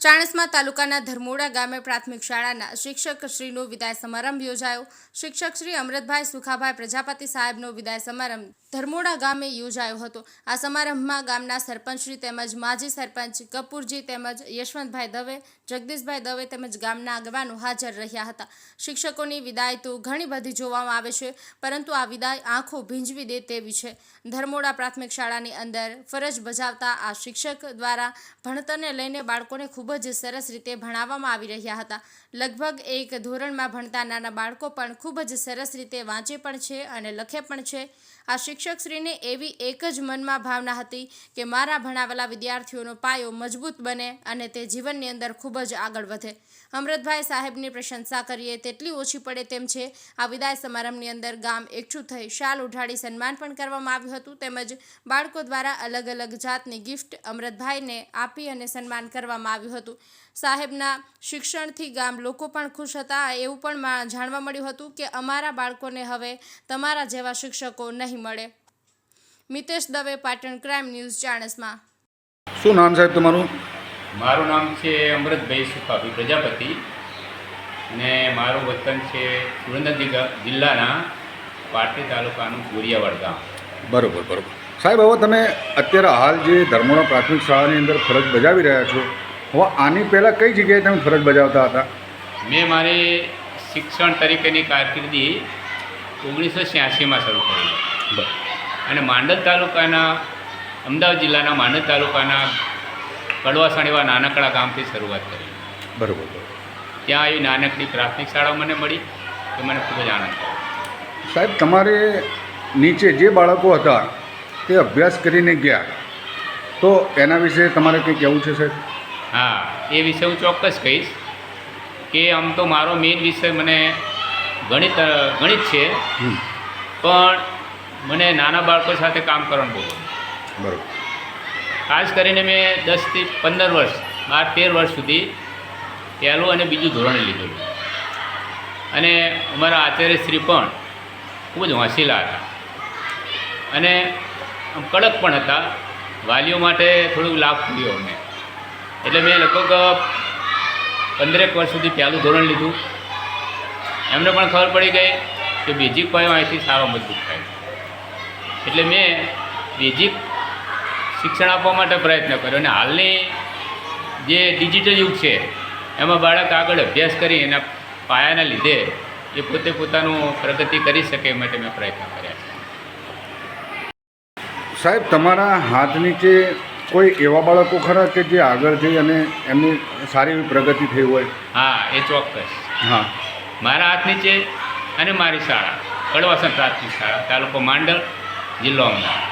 ચાણસ્મા તાલુકાના ધર્મોડા ગામે પ્રાથમિક શાળાના શિક્ષક શ્રીનો વિદાય સમારંભ યોજાયો. શિક્ષક શ્રી અમૃતભાઈ સુખાભાઈ પ્રજાપતિ સાહેબનો વિદાય સમારંભ ધર્મોડા ગામે યોજાયો હતો. આ સમારંભમાં ગામના સરપંચશ્રી તેમજ માજી સરપંચ કપૂરજી તેમજ યશવંતભાઈ દવે, જગદીશભાઈ દવે તેમજ ગામના આગેવાનો હાજર રહ્યા હતા. શિક્ષકોની વિદાય તો ઘણી બધી જોવામાં આવે છે, પરંતુ આ વિદાય આંખો ભીંજવી દે તેવી છે. ધર્મોડા પ્રાથમિક શાળાની અંદર ફરજ બજાવતા આ શિક્ષક દ્વારા ભણતરને લઈને બાળકોને ખૂબ જ સરસ રીતે ભણાવવામાં આવી રહ્યા હતા. લગભગ એક ધોરણમાં ભણતા નાના બાળકો પણ ખૂબ જ સરસ રીતે વાંચે પણ છે અને લખે પણ છે. આ શિક્ષકશ્રીને એવી એક જ મનમાં ભાવના હતી કે મારા ભણાવેલા વિદ્યાર્થીઓનો પાયો મજબૂત બને અને તે જીવનની અંદર ખૂબ જ આગળ વધે. અમૃતભાઈ સાહેબની પ્રશંસા કરીએ તેટલી ઓછી પડે તેમ છે. આ વિદાય સમારંભની અંદર ગામ એકઠું થઈ શાલ ઉઠાડી સન્માન પણ કરવામાં આવ્યું હતું તેમજ બાળકો દ્વારા અલગ અલગ જાતની ગિફ્ટ અમૃતભાઈને આપી અને સન્માન કરવામાં આવ્યું હતું. સાહેબના શિક્ષણથી ગામ લોકો પણ ખુશ હતા. એવું પણ જાણવા મળ્યું હતું કે અમારા બાળકોને હવે તમારા જેવા શિક્ષકો નહીં મળે. Mitesh Dave Patan crime news Chanasma. શું નામ સાહેબ તમારું? મારું નામ છે અમૃતભાઈ સુખાભી પ્રજાપતિ. અને મારું વતન છે સુરેન્દ્ર જિલ્લાના પાટડી તાલુકાનું ગોરિયાવાડ ગામ. બરોબર બરોબર. સાહેબ હવે તમે અત્યારે હાલ જે ધર્મોના પ્રાથમિક શાળાની અંદર ફરજ બજાવી રહ્યા છો હવે આની પહેલાં કઈ જગ્યાએ તમે ફરજ બજાવતા હતા? મેં મારી શિક્ષણ તરીકેની કારકિર્દી ઓગણીસો છ્યાસીમાં શરૂ કરી અને માંડલ તાલુકાના અમદાવાદ જિલ્લાના માંડલ તાલુકાના કડવાસણ એવા નાનકડા ગામથી શરૂઆત કરી. બરોબર બરોબર. ત્યાં આવી નાનકડી પ્રાથમિક શાળા મને મળી તો મને ખૂબ જ આનંદ થયો. સાહેબ તમારે નીચે જે બાળકો હતા તે અભ્યાસ કરીને ગયા. તો એના વિશે તમારે કંઈ કહેવું છે સાહેબ? હા એ વિશે હું ચોક્કસ કહીશ કે આમ તો મારો મેઇન વિષય મને ગણિત ગણિત છે. પણ મને નાના બાળકો સાથે કામ કરવાનું બહુ બરાબર. ખાસ કરીને મેં દસથી પંદર વર્ષ બાર તેર વર્ષ સુધી પહેલું અને બીજું ધોરણ લીધેલું. અને અમારા આચાર્યશ્રી પણ ખૂબ જ હોંશીલા હતા. અને કડક પણ હતા. વાલીઓ માટે થોડુંક લાભ થયો અમને. એટલે મેં લગભગ પંદરેક વર્ષ સુધી પહેલું ધોરણ લીધું. એમને પણ ખબર પડી ગઈ કે બેઝિક પાયો અહીંથી સારો મજબૂત થાય. એટલે મેં બેઝિક શિક્ષણ આપવા માટે પ્રયત્ન કર્યો અને હાલની જે ડિજિટલ યુગ છે, એમાં બાળક આગળ અભ્યાસ કરી એના પાયાના લીધે એ પોતે પોતાનું પ્રગતિ કરી શકે એ માટે મેં પ્રયત્ન કર્યા છે. સાહેબ, તમારા હાથ નીચે કોઈ એવા બાળકો ખરા કે જે આગળ જઈ અને એમની સારી એવી પ્રગતિ થઈ હોય? હા એ ચોક્કસ. હા. મારા હાથ નીચે અને મારી શાળા કડવાસન પ્રાથમિક શાળા તાલુકો માંડલ જિલ્લો અમદાવાદ.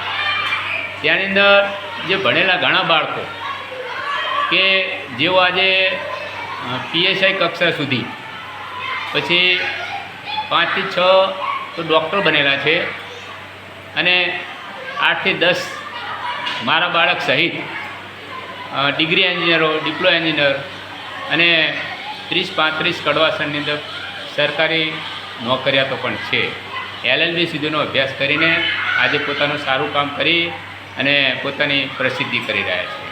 ત્યાંની અંદર જે ભણેલા ઘણા બાળકો કે જેઓ આજે પીએસઆઈ કક્ષા સુધી પછી પાંચથી છ તો ડૉક્ટર બનેલા છે અને આઠથી દસ મારા બાળક સહિત ડિગ્રી એન્જિનિયરો ડિપ્લો એન્જિનિયર અને ત્રીસ પાંત્રીસ કડવાસનની અંદર સરકારી નોકરિયાતો પણ છે. એલએલબી સુધીનો અભ્યાસ કરીને આજે પોતાનું સારું કામ કરી અને પોતાની પ્રસિદ્ધિ કરી રહ્યા છે.